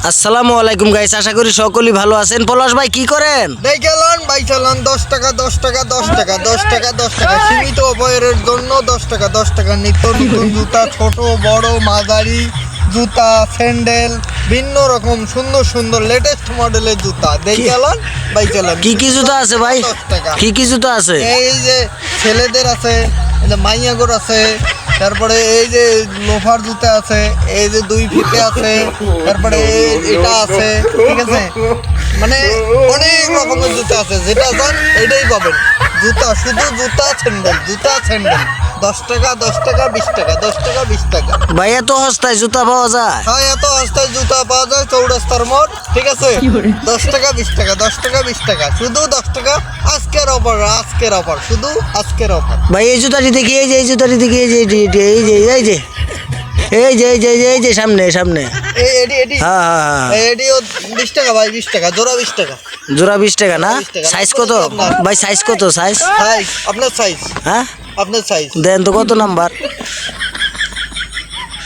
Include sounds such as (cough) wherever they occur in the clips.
আসসালামু আলাইকুম গাইস আশা করি সকলেই ভালো আছেন। পলাশ ভাই কি করেন? দেখেলন ভাই চালান দশ টাকা দশ টাকা দশ টাকা দশ টাকা দশ টাকা। সীমিত অবয়ের জন্য দশ টাকা দশ টাকা। নিত্য নতুন (laughs) জুতা ছোট বড় মাঝারি জুতা স্যান্ডেল ভিন্ন রকম সুন্দর সুন্দর লেটেস্ট মডেলের জুতা। দেখেলন ভাই চালান। কি কি জুতা আছে ভাই? দশ টাকা। কি কি জুতা আছে? এই যে ছেলেদের আছে এই যে মাইয়াগর আছে তারপরে এই যে লোফার জুতা আছে এই যে দুই ফিতে আছে তারপরে এটা আছে ঠিক আছে? মানে অনেক রকমের জুতা আছে যেটা চান এটাই পাবেন। জুতা শুধু জুতা স্যান্ডেল জুতা স্যান্ডেল। দশ টাকা দশ টাকা বিশ টাকা দশ টাকা বিশ টাকা। ভাই এত সস্তায় জুতা পাওয়া যায়? হ্যাঁ এত রাস্তায় জুতা পাওয়া যায় চৌরাস্তার মোড় ঠিক আছে? দশ টাকা বিশ টাকা দশ টাকা বিশ টাকা শুধু দশ টাকা আজকের অফার আজকের অফার শুধু আজকের অফার ভাই এই জুতাটি দেখি এই যে এই জুতাটি দেখি এই যে এই যে, এই যে এই যে এই যে এই যে সামনে সামনে হ্যাঁ হ্যাঁ হ্যাঁ এডিও বিশ টাকা ভাই বিশ টাকা জোড়া বিশ টাকা জোড়া বিশ টাকা না সাইজ কত ভাই সাইজ কত সাইজ সাইজ আপনার সাইজ হ্যাঁ আপনার সাইজ দেন তো কত নাম্বার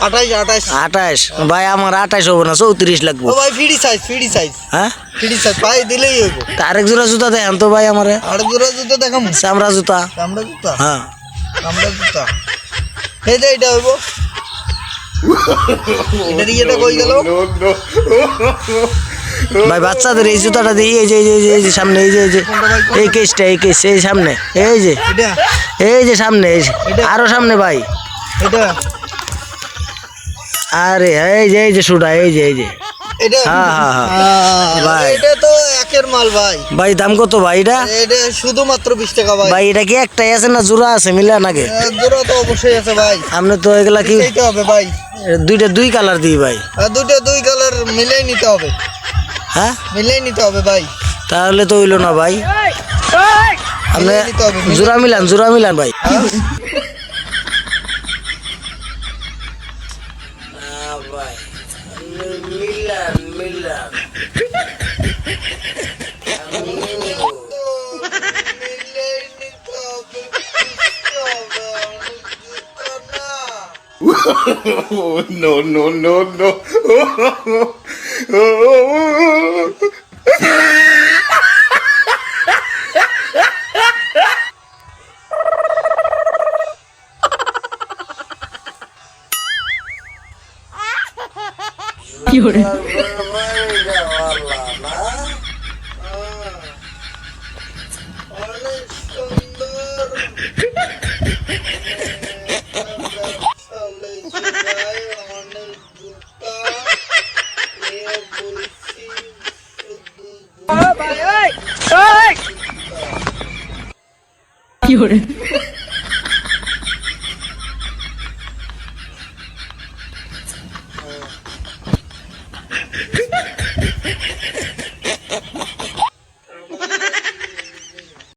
আঠাইশ আঠাইশ আঠাশ? ভাই আমার আঠাশ হব না চৌত্রিশ লাগবো। ভাই ফ্রি সাইজ ফ্রি সাইজ হ্যাঁ? সাইজ পাই দিলেই হইব। আরেক জোড়া জুতা দেন তো ভাই আমারে। আর জোড়া জুতো দেখাম? চামড়া জুতা। চামড়া জুতা? হ্যাঁ। চামড়া জুতা। এই যে এটা হইব। এটা দিয়ে এটা কই গেল? ভাই বাচ্চাদের এই জুতাটা দিই এই যে এই যে, এই যে সামনে এই যে এই যে এই কেসটা এই কেস এই সামনে এই যে। এই যে সামনে। আরও সামনে ভাই। এটা? আরে এই যে এই যে সুডা এই যে এই যে। এটা হ্যাঁ, হ্যাঁ, হ্যাঁ। ভাই। এটা তো একের মাল ভাই। ভাই দাম কত ভাই এটা? এটা শুধুমাত্র বিশ টাকা ভাই। ভাই এটা কি একটাই আছে না জোড়া আছে মিলা নাকি এক জোড়া তো অবশ্যই আছে ভাই। আপনি তো এগুলা কি নিতে হবে ভাই। দুইটা দুই কালার দিই ভাই। দুটো দুই কালার মিলেই নিতে হবে। হ্যাঁ? মিলেই নিতে হবে ভাই। তাহলে তো হইল না ভাই। আপনি জোড়া মিলান জোড়া মিলান ভাই। (laughs) no, no, no, no. (laughs) বলছি শুধু কি hore